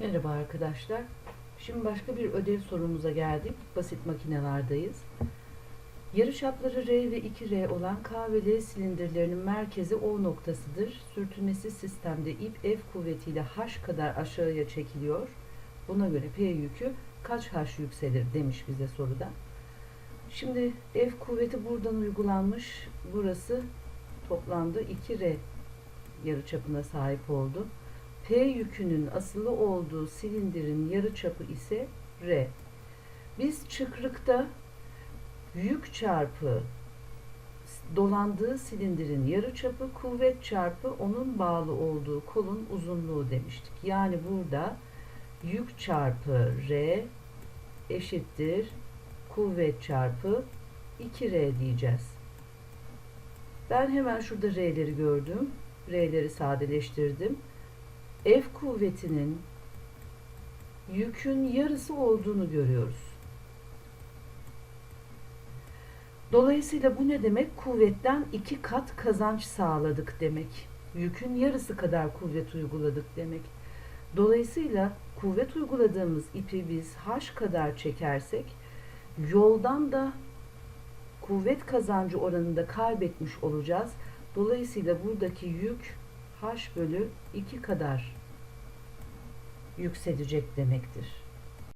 Merhaba arkadaşlar. Şimdi başka bir ödev sorumuza geldik. Basit makinelardayız. Yarıçapları R ve 2R olan K ve L silindirlerinin merkezi O noktasıdır. Sürtünmesi sistemde ip F kuvvetiyle H kadar aşağıya çekiliyor. Buna göre P yükü kaç H yükselir demiş bize soruda. Şimdi F kuvveti buradan uygulanmış. Burası toplamda 2R yarıçapına sahip oldu. P yükünün asılı olduğu silindirin yarıçapı ise R. Biz çıkrıkta yük çarpı dolandığı silindirin yarıçapı kuvvet çarpı onun bağlı olduğu kolun uzunluğu demiştik. Yani burada yük çarpı R eşittir kuvvet çarpı 2R diyeceğiz. Ben hemen şurada R'leri gördüm. R'leri sadeleştirdim. F kuvvetinin yükün yarısı olduğunu görüyoruz. Dolayısıyla bu ne demek? Kuvvetten iki kat kazanç sağladık demek. Yükün yarısı kadar kuvvet uyguladık demek. Dolayısıyla kuvvet uyguladığımız ipi biz H kadar çekersek yoldan da kuvvet kazancı oranında kaybetmiş olacağız. Dolayısıyla buradaki yük H bölü 2 kadar yükselecek demektir.